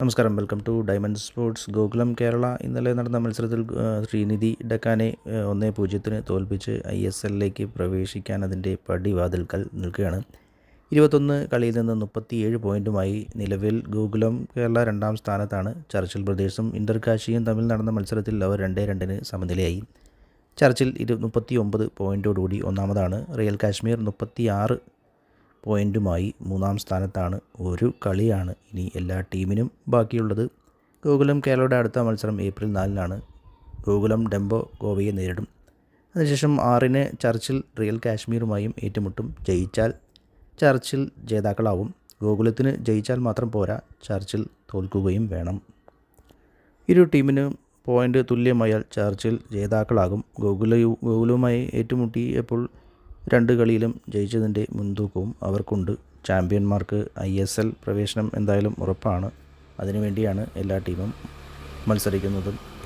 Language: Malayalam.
നമസ്കാരം. Welcome to diamond sports. Gokulam Kerala. ഇന്നലെ നടന്ന മത്സരത്തിൽ ശ്രീനിധി ഡക്കാനെ ഒന്നേ പൂജ്യത്തിന് തോൽപ്പിച്ച് ഐ എസ് എല്ലിലേക്ക് പ്രവേശിക്കാൻ അതിന്റെ പടിവാതിൽക്കൽ നിൽക്കുകയാണ്. ഇരുപത്തൊന്ന് കളിയിൽ നിന്ന് മുപ്പത്തിയേഴ് പോയിന്റുമായി നിലവിൽ ഗോകുലം കേരള രണ്ടാം സ്ഥാനത്താണ്. ചർച്ചിൽ ബ്രദേഴ്സും ഇന്റർകാശിയും തമ്മിൽ നടന്ന മത്സരത്തിൽ അവർ രണ്ടേ രണ്ടിന് സമനിലയായി. ചർച്ചിൽ ഇരു മുപ്പത്തി ഒമ്പത് പോയിന്റോടുകൂടി ഒന്നാമതാണ്. റിയൽ കാശ്മീർ മുപ്പത്തി ആറ് പോയിന്റുമായി മൂന്നാം സ്ഥാനത്താണ് ഒരു കളിയാണ് ഇനി എല്ലാ ടീമിനും ബാക്കിയുള്ളത്. ഗോകുലം കേരളയുടെ അടുത്ത മത്സരം ഏപ്രിൽ നാലിനാണ്. ഗോകുലം ഡെംബോ ഗോവയെ നേരിടും. അതിനുശേഷം ആറിന് ചർച്ചിൽ റിയൽ കാശ്മീരുമായും ഏറ്റുമുട്ടും. ജയിച്ചാൽ ചർച്ചിൽ ജേതാക്കളാവും. ഗോകുലത്തിന് ജയിച്ചാൽ മാത്രം പോരാ ചർച്ചിൽ തോൽക്കുകയും വേണം. ഇരു ടീമിനും പോയിന്റ് തുല്യമായാൽ ചർച്ചിൽ ജേതാക്കളാകും. ഗോകുല ഗോകുലവുമായി ഏറ്റുമുട്ടിയപ്പോൾ രണ്ട് കളിയിലും ജയിച്ചതിന്റെ മുൻതൂക്കവും അവർക്കുണ്ട്. ചാമ്പ്യന്മാർക്ക് ഐ എസ് എൽ പ്രവേശനം എന്തായാലും ഉറപ്പാണ്. അതിനുവേണ്ടിയാണ് എല്ലാ ടീമും മത്സരിക്കുന്നതും.